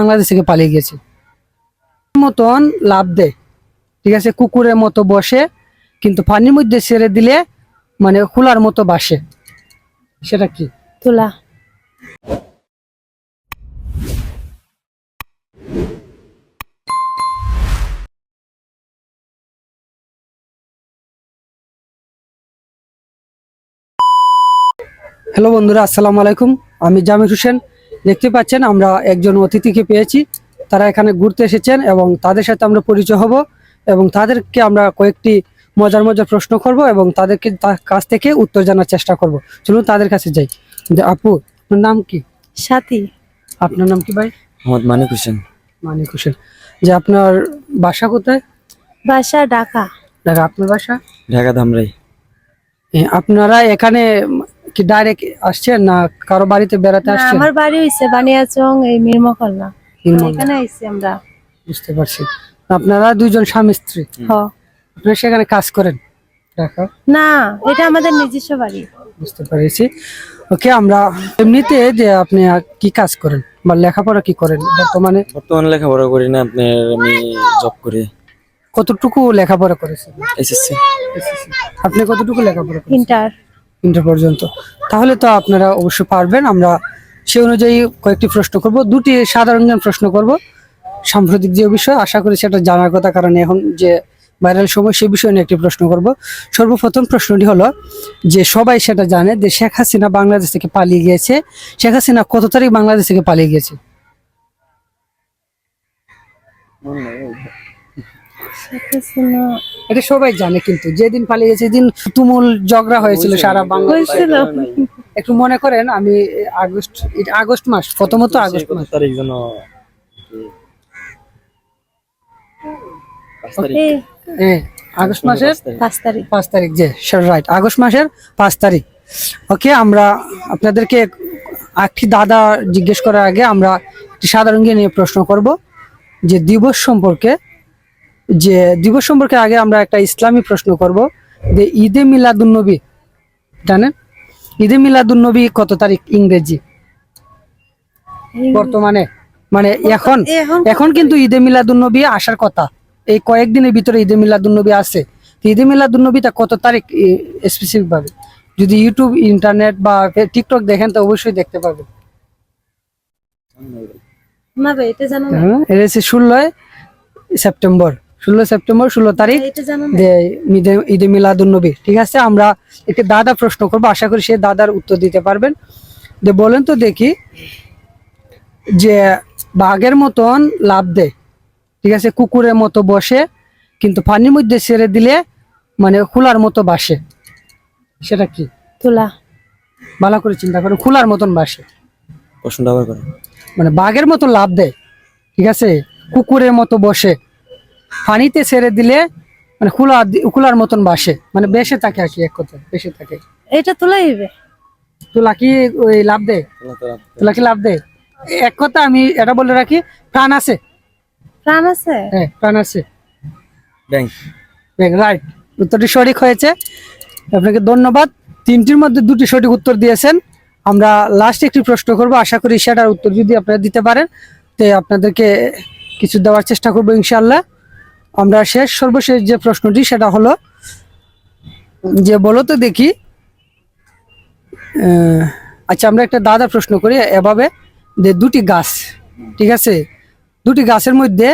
বাংলাদেশ থেকে পালিয়ে গেছে মতন লাভ দেয়। ঠিক আছে কুকুরের মতো বসে কিন্তু পানির মধ্যে ছেড়ে দিলে মানে খোলার মতো বাসে। সেটা কি? তুলা। হ্যালো বন্ধুরা আসসালামু আলাইকুম। আমি জামির হোসেন। দেখতে পাচ্ছেন আমরা একজন অতিথিকে পেয়েছি। তারা এখানে ঘুরতে এসেছেন এবং তাদের সাথে আমরা পরিচয় হব এবং তাদেরকে আমরা কয়েকটি মজার মজার প্রশ্ন করব এবং তাদেরকে তার কাছ থেকে উত্তর জানার চেষ্টা করব। চলুন তাদের কাছে যাই। যে আপু আপনার নাম কি? সাথী। আপনার নাম কি ভাই? মোহাম্মদ মানিক হোসেন। মানিক হোসেন। যে আপনার বাসা কোথায়? বাসা ঢাকা। ঢাকা আপনার বাসা? ঢাকা ধামরাই। আপনারা এখানে কি ডাইরেক্ট আসছেন না কারও বাড়িতে বেড়াতে না, আসছেন? আমার বাড়ি হইছে বানিয়াচং এই মিরমকল্লা। এখানে আইছি আমরা। বুঝতে পারছি। আপনারা দুইজন স্বামী স্ত্রী? হ। আপনারা সেখানে কাজ করেন? না এটা আমাদের নিজস্ব বাড়ি। বুঝতে পেরেছি। ওকে আমরা এমনিতে যে আপনি আর কি কাজ করেন বা লেখাপড়া কি করেন বর্তমানে? বর্তমানে লেখাপড়া করি না আপনার আমি জব করি। কতটুকু লেখাপড়া করেছেন? এসএসসি। আপনি কতটুকু লেখাপড়া করেছেন? ইন্টার ইন্টার পর্যন্ত। তাহলে তো আপনারা অবশ্যই পারবেন। আমরা সে অনুযায়ী কয়েকটি প্রশ্ন করব। দুটি সাধারণ জ্ঞান প্রশ্ন করব। সাম্প্রতিক যে বিষয়, আশা করি সেটা জানার কথা, কারণ এখন যে ভাইরাল সময়, সে বিষয় নিয়ে একটি প্রশ্ন করব। সর্বপ্রথম প্রশ্নটি হলো যে, সবাই সেটা জানে যে শেখ হাসিনা বাংলাদেশ থেকে পালিয়ে গিয়েছে। শেখ হাসিনা কত তারিখ বাংলাদেশ থেকে পালিয়ে গিয়েছে? এটা সবাই জানে কিন্তু যেদিন পালিয়ে গেছে যেদিন তুমুল ঝগড়া হয়েছিল সারা বাংলাদেশ। একটু মনে করেন আমি আগস্ট আগস্ট মাস প্রথমত আগস্ট মাস। তারিখ যেন? হ্যাঁ আগস্ট মাসের পাঁচ তারিখ। পাঁচ তারিখ যে রাইট আগস্ট মাসের পাঁচ তারিখ। ওকে আমরা আপনাদেরকে একটি দাদা জিজ্ঞেস করার আগে আমরা একটি সাধারণ নিয়ে প্রশ্ন করব যে দিবস সম্পর্কে যে দিবস সম্পর্কে আগে আমরা একটা ইসলামী প্রশ্ন করব যে ঈদে মিলাদুন্নবী জানেন? ঈদে মিলাদুন্নবী কত তারিখ ইংরেজি? বর্তমানে মানে এখন এখন কিন্তু ঈদে মিলাদুন্নবী আসার কথা। এই কয়েকদিনের ভিতরে ঈদে মিলাদুন্নবী আছে। তো ঈদে মিলাদুন্নবীটা কত তারিখ স্পেসিফিক ভাবে যদি ইউটিউব ইন্টারনেট বা টিকটক দেখেন তো অবশ্যই দেখতে পাবেন। হ্যাঁ, ষোলোই সেপ্টেম্বর। ষোলো সেপ্টেম্বর ষোলো তারিখ যে ঈদে- ঈদে মিলাদুন্নবী। ঠিক আছে আমরা একটি দাদা প্রশ্ন করব আশা করি সে দাদার উত্তর দিতে পারবেন। যে বলেন তো দেখি যে বাঘের মতন লাভ দেয় ঠিক আছে কুকুরের মতো বসে কিন্তু পানির মধ্যে ছেড়ে দিলে মানে খোলার মতো বাসে। সেটা কি? তুলা। ভালো করে চিন্তা করুন খোলার মতন বাসে। প্রশ্নটা আবার করেন। মানে বাঘের মতো লাভ দেয় ঠিক আছে কুকুরের মতো বসে। পানিতে ছেড়ে দিলে মানে খোলা খোলার মতন বাসে। মানে বেসে থাকে আর কি এক কথা বেসে থাকে। এটা তুলাই হইবে তোলা কি ওই লাভ দেয়? তোলা কি লাভ দেয়? এক কথা আমি এটা বলে রাখি প্রাণ আছে। প্রাণ আছে? হ্যাঁ প্রাণ আছে। ব্যাংক। রাইট। উত্তরটি সঠিক হয়েছে। আপনাকে ধন্যবাদ। তিনটির মধ্যে দুটি সঠিক উত্তর দিয়েছেন। আমরা লাস্ট একটি প্রশ্ন করব। আশা করি সেটার উত্তর যদি আপনারা দিতে পারেন তো আপনাদেরকে কিছু দেওয়ার চেষ্টা করব ইনশাল্লাহ আমরা শেষ সর্বশেষ যে প্রশ্নটি সেটা হলো যে বলো তো দেখি আচ্ছা আমরা একটা দাদা প্রশ্ন করি এভাবে যে দুটি গাছ ঠিক আছে? দুটি গাছের মধ্যে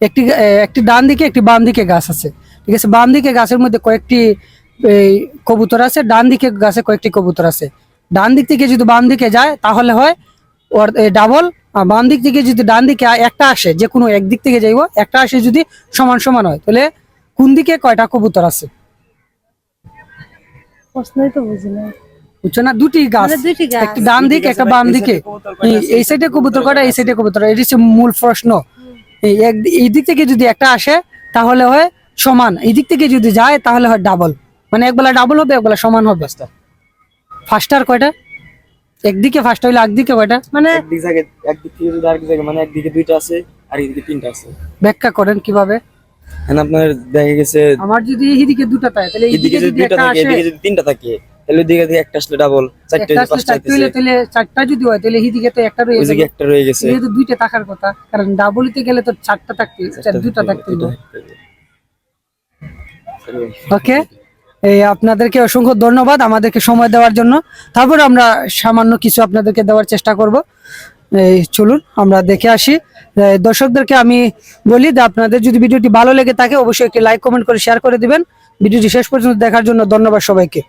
একটি একটি ডান দিকে একটি বাম দিকে গাছ আছে ঠিক আছে? বাম দিকে গাছের মধ্যে কয়েকটি এই, কবুতর আছে ডান দিকে গাছে কয়েকটি কবুতর আছে। ডান দিক থেকে যদি বাম দিকে যায় তাহলে হয় ওর ডাবল আর বাম দিক থেকে যদি ডান দিকে একটা আসে যে কোনো একদিক থেকে যাইব একটা আসে যদি সমান সমান হয় তাহলে কোন দিকে কয়টা কবুতর আছে? প্রশ্নই তো বুঝি না। বুঝছ না? দুটি গাছ। মানে একটি ডান দিক একটা বাম দিকে। এই- সাইডে কবুতর কয়টা? এই সাইডে কবুতর। এটি হচ্ছে মূল প্রশ্ন। এক- এই দিক থেকে যদি একটা আসে তাহলে হয় সমান। এই দিক থেকে যদি যায় তাহলে হয় ডাবল মানে একবেলা ডাবল হবে একবেলা সমান হবে। ফার্স্টার কয়টা? একদিকে ফার্স্ট হইলে একদিকে কয়টা? মানে একদিক জায়গায় একদিক থেকে যদি আরেক জায়গায় মানে একদিকে দুইটা আছে আর এদিকে তিনটা আছে। ব্যাখ্যা করেন কীভাবে? এখন আপনার দেখা গেছে আমার যদি এইদিকে দুটো পায় তাহলে এইদিকে যদি যদি একটা থাকে এদিকে যদি তিনটা থাকে এলো দিকে থেকে একটা আসলে ডাবল চারটে আসলে পাঁচটা হইলে তাহলে চারটা যদি হয় তাহলে এইদিকে তো একটা রয়ে যাবে একটা রয়ে গেছে। যেহেতু দুইটা থাকার কথা কারণ ডাবলিতে গেলে তো চারটা থাকতে চার দুটা থাকতে ওকে এই আপনাদেরকে অসংখ্য ধন্যবাদ আমাদেরকে সময় দেওয়ার জন্য। তারপর আমরা সামান্য কিছু আপনাদেরকে দেওয়ার চেষ্টা করব। এই চলুন, আমরা দেখে আসি। দর্শকদেরকে আমি বলি যে আপনাদের যদি ভিডিওটি ভালো লেগে থাকে, অবশ্যই একটি লাইক, কমেন্ট করে শেয়ার করে দিবেন। ভিডিওটি শেষ পর্যন্ত দেখার জন্য ধন্যবাদ সবাইকে।